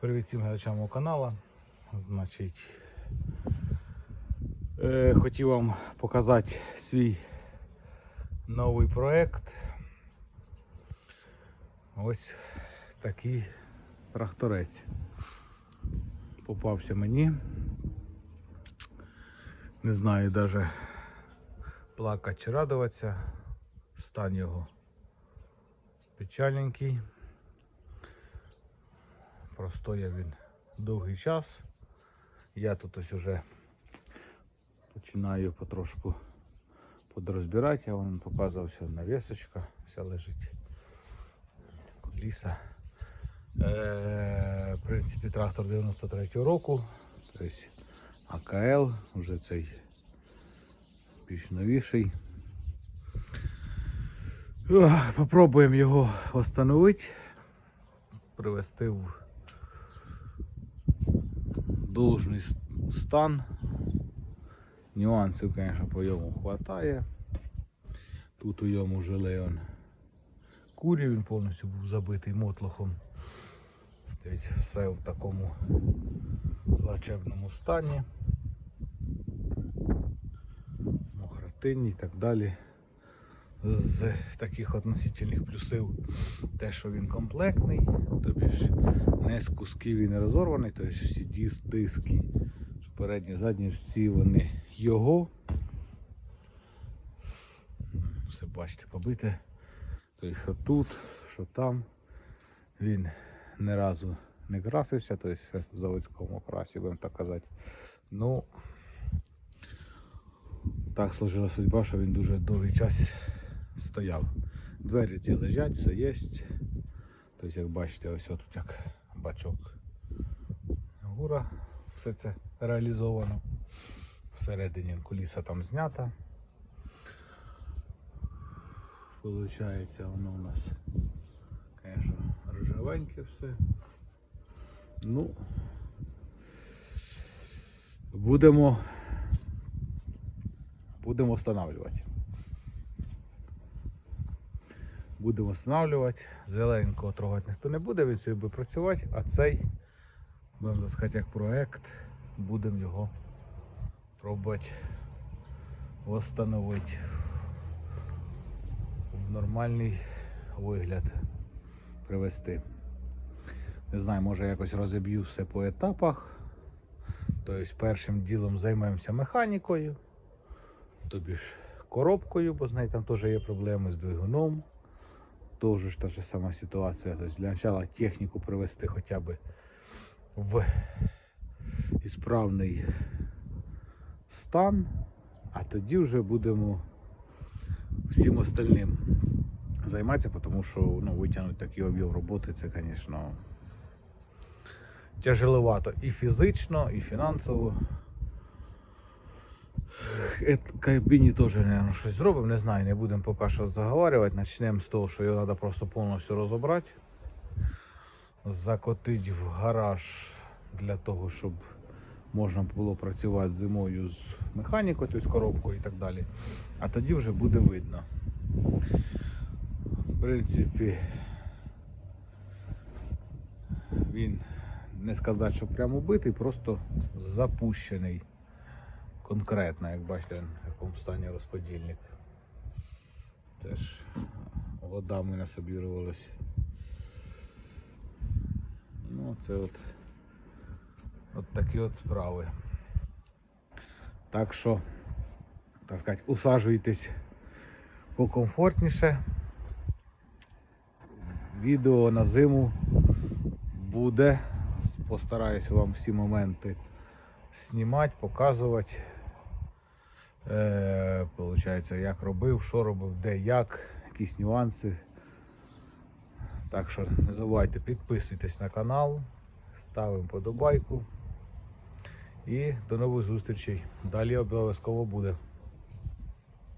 Привіт всім глядачам мого каналу. Значить, е, хотів вам показати свій новий проект. Ось такий тракторець. Попався мені. Не знаю навіть плакати чи радуватися. Стан його печальненький. Простояв він довгий час. Я тут ось уже починаю потрошку подрозбирати. Я вам показував, все навісочка, вся лежить. Коліса. Е, в принципі, трактор 93 року. Тобто АКЛ, вже цей більш новіший. Попробуємо його встановити, привести в должний с- стан. Нюансів, звісно, по йому вистачає. Тут у йому жили он курі, він повністю був забитий мотлохом. Тобто все в такому плачебному стані. Мохратинні і так далі. З таких относительних плюсів те, що він комплектний, тобі ж не з кусків і не розорваний, тобто всі дис- диски, передні, задні, всі вони його. Все бачите, побите. Тобто, що тут, що там. Він ні разу не красився, тобто в заводському красі, будемо так казати. Ну, так сложила судьба, що він дуже довгий час стояв. Двері ці лежать, все є. Тобто, як бачите, ось тут як бачок гура, все це реалізовано. Всередині куліса там знята. Получається воно у нас, звісно, ржавеньке все. Ну, будемо, будемо встановлювати. Будемо встановлювати. Зелененького трогати ніхто не буде, він собі буде працювати, а цей, будемо сказати, як проект, будемо його пробувати встановити в нормальний вигляд привести. Не знаю, може якось розіб'ю все по етапах. Тобто першим ділом займемося механікою, тобі ж коробкою, бо з нею там теж є проблеми з двигуном. Теж ж та ж сама ситуація. Тобто для початку техніку привести хоча б в ісправний стан, а тоді вже будемо всім остальним займатися, тому що ну, витягнути такий об'єм роботи це, звісно, тяжеловато і фізично, і фінансово. Кабіні теж, мабуть, щось зробимо, не знаю, не будемо поки що заговорювати. Почнемо з того, що його треба просто повністю розібрати, закотити в гараж для того, щоб можна було працювати зимою з механікою, тобто з коробкою і так далі. А тоді вже буде видно. В принципі, він не сказати, що прямо битий, просто запущений конкретно, як бачите, в якому стані розподільник. Теж водами насобірувалось. Ну, це от, от такі от справи. Так що, так сказати, усаджуйтесь покомфортніше. Відео на зиму буде. Постараюся вам всі моменти знімати, показувати. Е, Получається, як робив, що робив, де, як, якісь нюанси. Так що не забувайте підписуйтесь на канал, ставимо подобайку. І до нових зустрічей. Далі обов'язково буде.